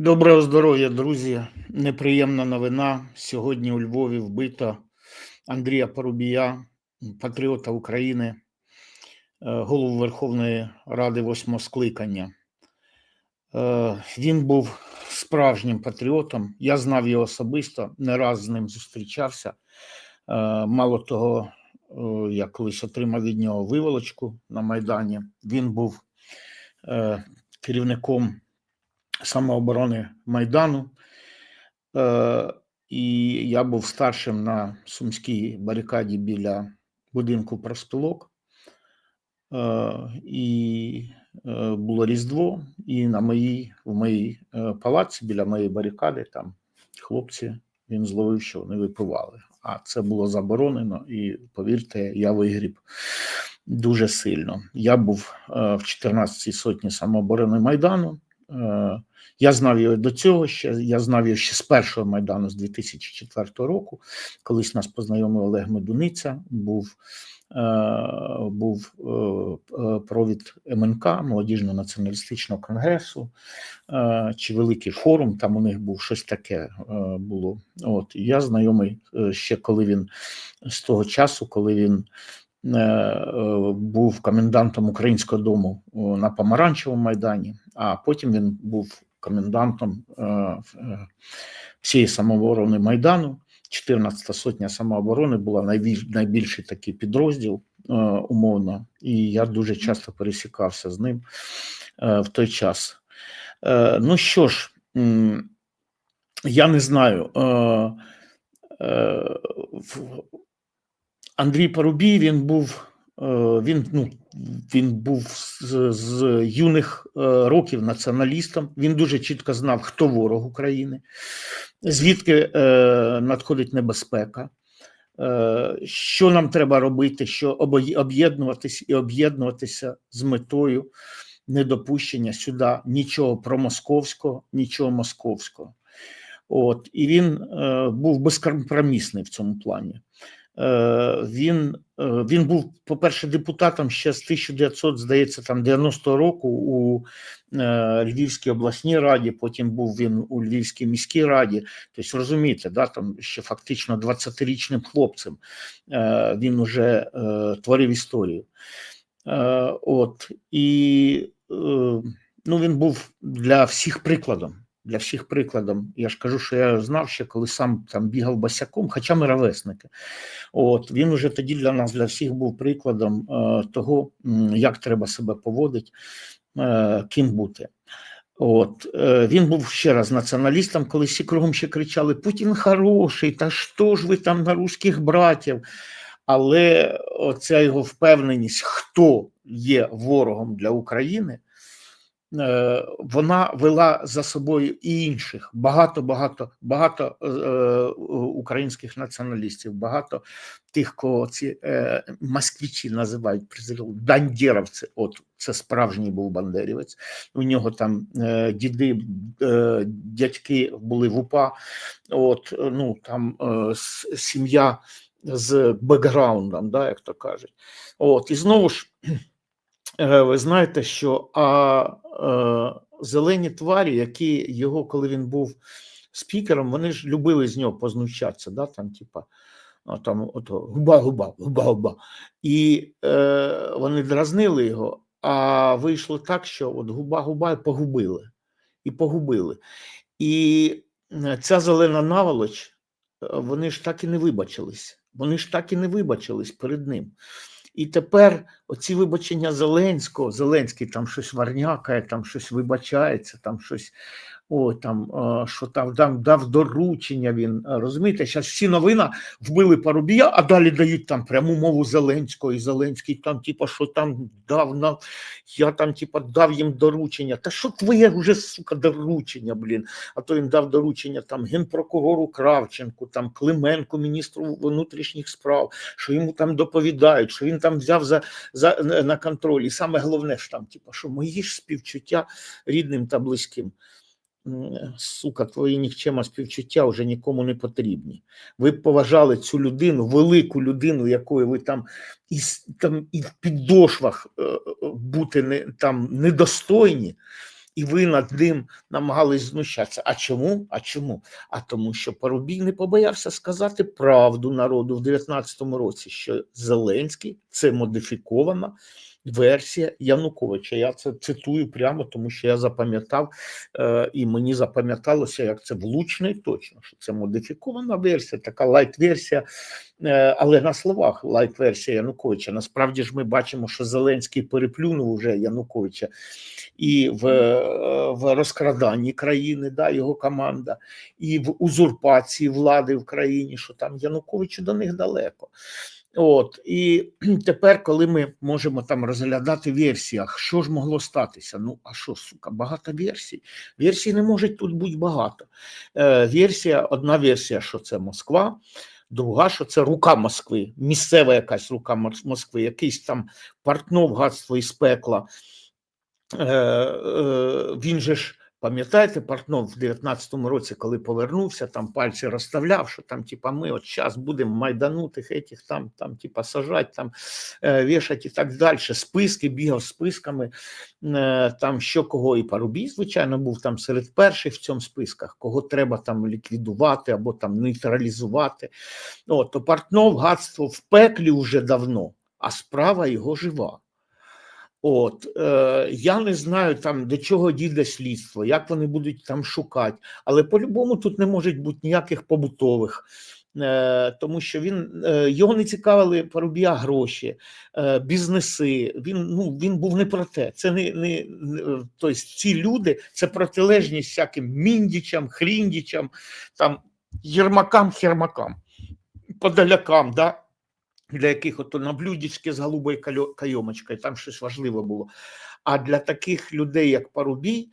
Доброго здоров'я, друзі. Неприємна новина. Сьогодні у Львові вбито Андрія Порубія, патріота України, е, голову Верховної Ради восьмого скликання. Е, Він був справжнім патріотом. Я знав його особисто, не раз з ним зустрічався. Е, Мало того, я колись отримав від нього виволочку на Майдані. Він був керівником самооборони Майдану. Е, і я був старшим на сумській барикаді біля будинку профспілок. Е, і е, було Різдво, і на моїй, в моїй е, палаці біля моєї барикади там хлопці він зловив, що вони випивали. А це було заборонено, і повірте, я вигріб дуже сильно. Я був е, в 14-й сотні самооборони Майдану. Е, я знав його до цього ще. Я знав його ще з першого майдану з 2004 року. Колись нас познайомив Олег Медуниця. Був е, був е, провід МНК молодіжного націоналістичного конгресу чи великий форум. Там у них був щось таке було. От я знайомий ще коли він з того часу, коли він. Е, е, Був комендантом українського дому на Помаранчевому майдані, а потім він був комендантом е, е, всієї самооборони Майдану. 14-та сотня самооборони була найбільш, найбільший такий підрозділ е, умовно, і я дуже часто пересікався з ним е, в той час. Е, ну що ж, я не знаю. Андрій Парубій він був. е, Він ну він був з, з юних е, років націоналістом. Він дуже чітко знав, хто ворог України, звідки е, надходить небезпека, що нам треба робити, що об'єднуватись і об'єднуватися з метою недопущення сюди нічого промосковського, нічого московського. От і він е, був безкомпромісний в цьому плані. Е, він, е, він був, по-перше, депутатом ще з 1900, здається, там 90-го року у е, Львівській обласній раді, потім був він у Львівській міській раді. Тобто, розумієте, да, там ще фактично 20-річним хлопцем він уже творив історію. От, і ну, він був для всіх прикладом. Для всіх прикладом. Я ж кажу, що я знав ще, коли сам там бігав босяком, хоча ми ровесники. От він уже тоді для нас, для всіх був прикладом е, того, як треба себе поводити, е, ким бути. От е, він був ще раз націоналістом, коли всі кругом ще кричали: Путін хороший, та що ж ви там на русських братів? Але оця його впевненість, хто є ворогом для України, вона вела за собою і інших багато, багато, багато е, е, українських націоналістів, багато тих, кого ці е, москвичі називають бандєровці. От це справжній був бандерівець. У нього там е, діди, е, дядьки були в УПА. От е, ну там е, сім'я з бекграундом, да, як то кажуть. От і знову ж. Е, Ви знаєте, що а, е, зелені тварі, які його, коли він був спікером, вони ж любили з нього познущатися, да, там, типа, там, ото, губа, губа, губа, губа. І е, вони дразнили його, а вийшло так, що от губа, губа і погубили. І погубили. І е, ця зелена наволоч, вони ж так і не вибачились. Вони ж так і не вибачились перед ним. І тепер оці вибачення Зеленського, Зеленський там щось варнякає, там щось вибачається, там щось, о, там, що там, там дав доручення він. Розумієте, зараз всі новина вбили Парубія, а далі дають там пряму мову Зеленського, і Зеленський там, типа, що там дав на я там, типа, дав їм доручення. Та що твоє вже, сука, доручення, блін? А то він дав доручення там генпрокурору Кравченку, там Клименку, міністру внутрішніх справ, що йому там доповідають, що він там взяв за, за на контроль. І саме головне ж там, типа, що мої ж співчуття рідним та близьким. М, Сука, твої нікчема співчуття вже нікому не потрібні. Ви поважали цю людину, велику людину, якої ви там і, там, і в підошвах е, е, бути не, там недостойні, і ви над ним намагались знущатися. А чому? А чому? А тому, що Парубій не побоявся сказати правду народу в 19-му році, що Зеленський це модифікована версія Януковича. Я це цитую прямо, тому що я запам'ятав, е, і мені запам'яталося, як це влучно і точно, що це модифікована версія, така лайт-версія, е, але на словах лайт-версія Януковича. Насправді ж ми бачимо, що Зеленський переплюнув уже Януковича і в, е, в розкраданні країни, да, його команда, і в узурпації влади в країні, що там Януковичу до них далеко. От і тепер, коли ми можемо там розглядати версіях, що ж могло статися? Ну а що, сука, багато версій. Версій не може тут бути багато. Е, Версія, одна версія, що це Москва, друга, що це рука Москви, місцева якась рука Москви, якийсь там партнов гадство із пекла. Е, е, Він же ж. Пам'ятаєте, Портнов в 19-му році, коли повернувся, там пальці розставляв, що там, типа, ми от зараз будемо майданутих етих там, там, типа, сажати, там, е, вішати і так далі. Списки, бігав списками, е, там що кого і Парубій, звичайно, був там серед перших в цьому списках, кого треба там ліквідувати або там нейтралізувати. От, то Портнов гадство в пеклі вже давно, а справа його жива. От е, я не знаю там до чого дійде слідство, як вони будуть там шукати, але по-любому тут не може бути ніяких побутових, е, тому що він е, його не цікавили Парубія гроші, е, бізнеси. Він ну він був не про те. Це не не, не тобто ці люди, це протилежність всяким міндічам, хріндічам, там єрмакам, хермакам, подалякам. да для яких ото на блюдечки з голубою кайомочкою, там щось важливе було. А для таких людей, як Парубій,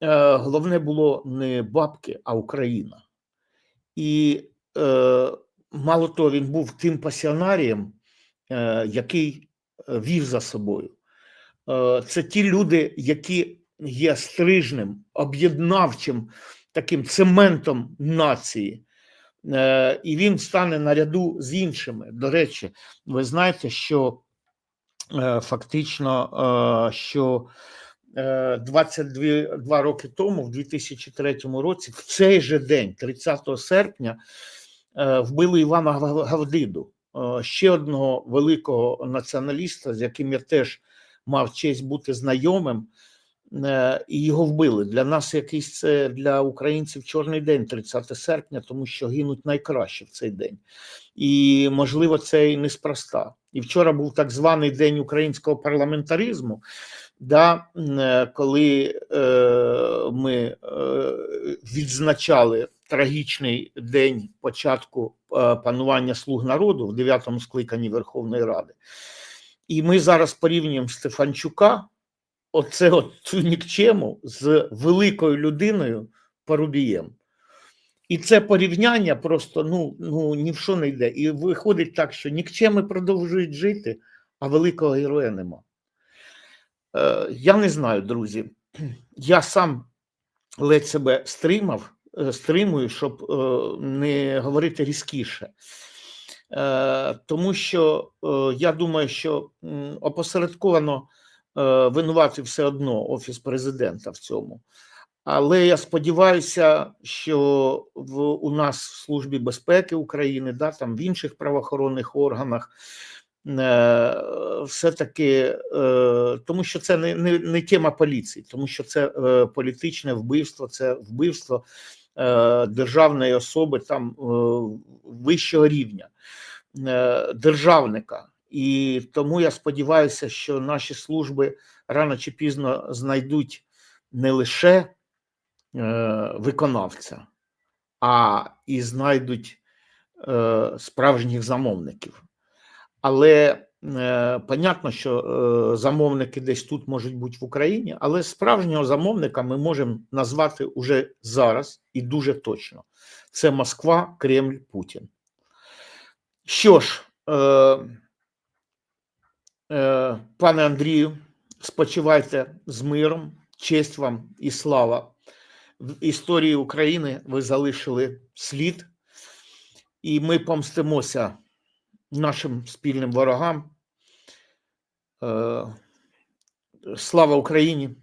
е, головне було не бабки, а Україна. І е, мало того, він був тим пасіонарієм, е, який вів за собою. Це ті люди, які є стрижним, об'єднавчим таким цементом нації. Е, і він стане наряду з іншими. До речі, ви знаєте, що е, фактично, е, що е, 22 два роки тому, в 2003 році, в цей же день, 30 серпня, вбили Івана Гав- Гавдиду, ще одного великого націоналіста, з яким я теж мав честь бути знайомим. Е, і його вбили. Для нас якийсь це для українців чорний день, 30 серпня, тому що гинуть найкраще в цей день. І можливо, це і неспроста. І вчора був так званий день українського парламентаризму, да, е, коли е, ми е, відзначали трагічний день початку е, панування слуг народу в дев'ятому скликанні Верховної Ради. І ми зараз порівнюємо Стефанчука оце от нікчему з великою людиною Парубієм. І це порівняння просто ну, ну ні в що не йде. І виходить так, що нікчеми продовжують жити, а великого героя нема. Е, я не знаю, друзі. Я сам ледь себе стримав, е, стримую, щоб е, не говорити різкіше. Е, тому що е, я думаю, що опосередковано винуватий все одно офіс президента в цьому. Але я сподіваюся, що в у нас в службі безпеки України, да, там в інших правоохоронних органах, е, все-таки, е, тому що це не, не, не тема поліції, тому що це е, політичне вбивство, це вбивство е, державної особи там е, вищого рівня, е, державника. І тому я сподіваюся, що наші служби рано чи пізно знайдуть не лише е, виконавця, а і знайдуть е, справжніх замовників. Але е, понятно, що е, замовники десь тут можуть бути в Україні, але справжнього замовника ми можемо назвати уже зараз і дуже точно. Це Москва, Кремль, Путін. Що ж, е, Пане Андрію, спочивайте з миром, честь вам і слава. В історії України ви залишили слід, і ми помстимося нашим спільним ворогам. Е, Слава Україні!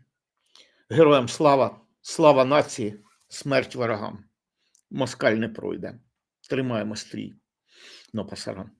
Героям слава, слава нації, смерть ворогам. Москаль не пройде. Тримаємо стрій. Ну, пасаран.